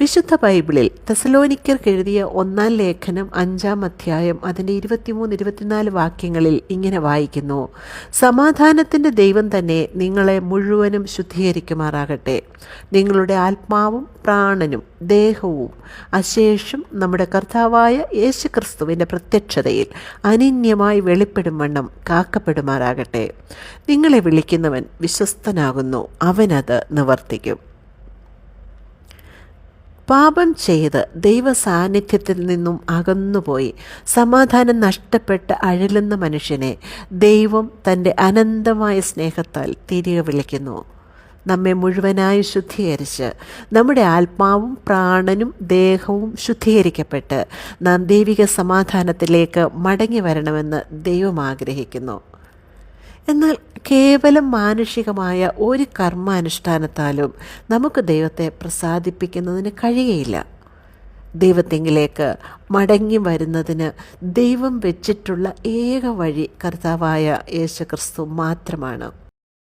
വിശുദ്ധ ബൈബിളിൽ തെസലോനിക്കർക്ക് എഴുതിയ ഒന്നാം ലേഖനം അഞ്ചാം അധ്യായം അതിന്റെ ഇരുപത്തിമൂന്ന് ഇരുപത്തിനാല് വാക്യങ്ങളിൽ ഇങ്ങനെ വായിക്കുന്നു. സമാധാനത്തിന്റെ ദൈവം തന്നെ നിങ്ങളെ മുഴുവനും ശുദ്ധീകരിക്കുമാറാകട്ടെ. നിങ്ങളുടെ ആത്മാവും പ്രാണനും ദേഹവും അശേഷം നമ്മുടെ കർത്താവായ യേശു ക്രിസ്തുവിന്റെ പ്രത്യക്ഷതയിൽ അനിന്യമായി വെളിപ്പെടും വണ്ണം കാക്കപ്പെടുമാറാകട്ടെ. നിങ്ങളെ വിളിക്കുന്നവൻ വിശ്വസ്തനാകുന്നു. അവനത് നിവർത്തിക്കും. പാപം ചെയ്ത് ദൈവ സാന്നിധ്യത്തിൽ നിന്നും അകന്നുപോയി. സമാധാനം നഷ്ടപ്പെട്ട് അഴലുന്ന മനുഷ്യനെ ദൈവം തന്റെ അനന്തമായ സ്നേഹത്താൽ തിരികെ വിളിക്കുന്നു. നമ്മെ മുഴുവനായി ശുദ്ധീകരിച്ച് നമ്മുടെ ആത്മാവും പ്രാണനും ദേഹവും ശുദ്ധീകരിക്കപ്പെട്ട് നാം ദൈവിക സമാധാനത്തിലേക്ക് മടങ്ങി വരണമെന്ന് ദൈവം ആഗ്രഹിക്കുന്നു. എന്നാൽ കേവലം മാനുഷികമായ ഒരു കർമാനുഷ്ഠാനത്താലും നമുക്ക് ദൈവത്തെ പ്രസാദിപ്പിക്കുന്നതിന് കഴിയയില്ല ദൈവത്തെങ്കിലേക്ക് മടങ്ങി വരുന്നതിന് ദൈവം വെച്ചിട്ടുള്ള ഏക വഴി കർത്താവായ യേശുക്രിസ്തു മാത്രമാണ്.